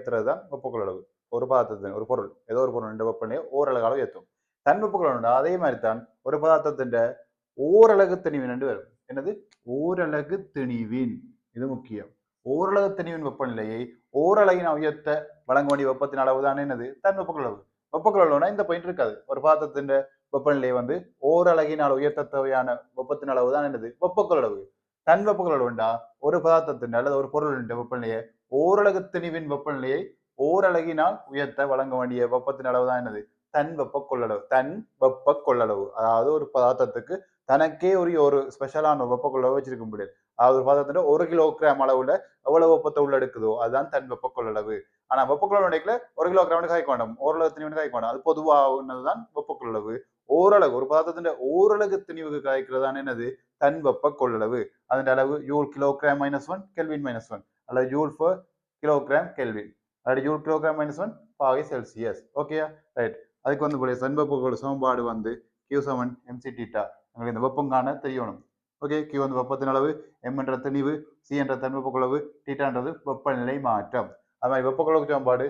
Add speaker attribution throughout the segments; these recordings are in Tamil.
Speaker 1: ஏற்றுறது தான் வெப்பக்கொள்ளளவு ஒரு பதார்த்தத்தின் ஒரு பொருள் ஏதோ ஒரு பொருள் வெப்பநிலையை ஓரளவு அளவு ஏற்றும் தன் வெப்பக்கொள்ளளவு அதே மாதிரி தான் ஒரு பதார்த்தத்தின் ஓரலகு திணிவின் என்று வரும். என்னது? ஓரலகு திணிவின். இது முக்கியம். ஓரளவு திணிவின் வெப்பநிலையை ஓரலகின் உயர்த்த வழங்க வேண்டிய வெப்பத்தின் அளவு தான் என்னது? தன் வெப்பக்கொள்ளளவு வெப்பக்கொள்ளளவுனா இந்த பாயிண்ட் இருக்காது. ஒரு பதார்த்தத்தின் வெப்பநிலையை வந்து ஓரலகினால் உயர்த்த தேவையான வெப்பத்தின் அளவு தான் என்னது? வெப்பக்கொள்ளளவு தன் உண்டா? ஒரு பதார்த்தத்தின் அல்லது ஒரு பொருளின் வெப்பநிலையை ஓரலகு திணிவின் வெப்பநிலையை ஓரலகினால் உயர்த்த வழங்க வேண்டிய வெப்பத்தின் அளவு தான் என்னது? தன் வெப்ப கொள்ளளவு தன் வெப்ப கொள்ளளவு அதாவது ஒரு பதார்த்தத்துக்கு தனக்கே ஒரு ஒரு ஸ்பெஷலான வெப்ப கொள்ளளவு வச்சிருக்க முடியாது. அதாவது ஒரு பதார்த்தம் ஒரு கிலோ கிராம் அளவுல எவ்வளவு வெப்பத்தை உள்ளெடுக்குதோ அதுதான் தன் வெப்ப கொள்ளளவு ஆனா வெப்ப கொள்ளளவு ஒரு கிலோகிராம் காய்க்க வேண்டும். ஓரளவு திணிவு காய்க்க வேண்டும். அது பொதுவானதுதான் வெப்ப கொள்ளளவு ஓரளவு ஒரு பதார்த்தத்தின் ஓரளவு திணிவுக்கு காய்க்கிறது தான் என்னது? தன் வெப்ப கொள்ளளவு. அதன் அளவு joule kilogram minus one kelvin minus one அல்லது யூல் ஃபர் கிலோகிராம் கெல்வின் அல்லது யூல் கிலோகிராம் மைனஸ் ஒன் பாகை செல்சியஸ் ஓகேயா ரைட் அதுக்கு வந்து போல சன்பப்போட சமன்பாடு வந்து கியூ செவன் எம்சி டீட்டா எங்களுக்கு இந்த வெப்பம் காண தெரியணும். ஓகே கியூ வந்து வெப்பத்தின் அளவு எம் என்ற திணிவு சி என்ற தன்வெப்பக்குளவு டீட்டான்றது வெப்பநிலை மாற்றம். அது மாதிரி வெப்பக்குழவு சமன்பாடு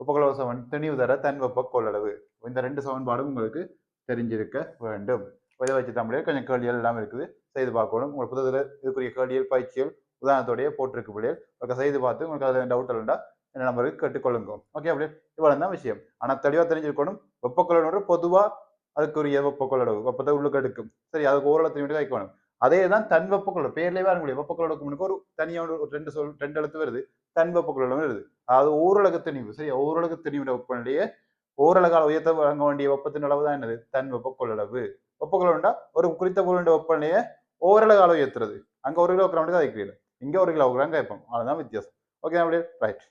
Speaker 1: வெப்பக்குழவு சமன் திணிவு தர தன் வெப்ப கொள்ளளவு. இந்த ரெண்டு சமன்பாடும் உங்களுக்கு தெரிஞ்சிருக்க வேண்டும். இதை வச்சு தமிழில் கொஞ்சம் கேள்விகள் எல்லாம் இருக்குது. செய்து பார்க்கணும். உங்களுக்கு புத்தகத்தில் இதுக்குரிய கேள்விகள் பயிற்சிகள் உதாரணத்தோடைய போட்டிருக்கு பிள்ளைகள். ஓகே செய்து பார்த்து உங்களுக்கு அதில் டவுட் இல்லைண்டா என்ன நம்பருக்கு கேட்டுக்கொள்ளுங்க. ஓகே அப்படியே. இவ்வளவு தான் விஷயம். ஆனால் தெளிவாக தெரிஞ்சிருக்கணும். வெப்பக்கொள்ளனோட பொதுவாக அதுக்குரிய வெப்பக்கொள்ளளவு வெப்பத்தை உள்ளுக்கு எடுக்கும். சரி அதுக்கு ஓரளவு தெரிஞ்சு வைக்கணும். அதே தான் தன் வெப்பக்கொள்ளு பேர்லேயே வர முடியும் வெப்பக்கொள்ளவுக்கு முன்னுக்கு ஒரு தனியாக ஒரு ரெண்டு சொல் ரெண்டு எழுத்து வருது. தன் வெப்பக்கொள்ளளவு வருது. அதாவது ஓரளவு தெளிவு சரி ஓரளவு திணிவு வெப்பநிலையே ஓரளவு உயர்த்த வழங்க வேண்டிய வெப்பத்தின் அளவு தான் என்னது? தன் வெப்பக்கொள்ளளவு வெப்பக்கொள்ளவுண்டா ஒரு குறித்த பொருளுடைய ஒப்பனையை ஓரளவு அளவு ஏற்றுறது அங்கே ஒரு கிலோ கிராம் தான் வைக்கிறீங்க இங்கே ஒரு கிலோ கிராம் கேட்போம் அதுதான் வித்தியாசம். ஓகே அப்படியே ரைட்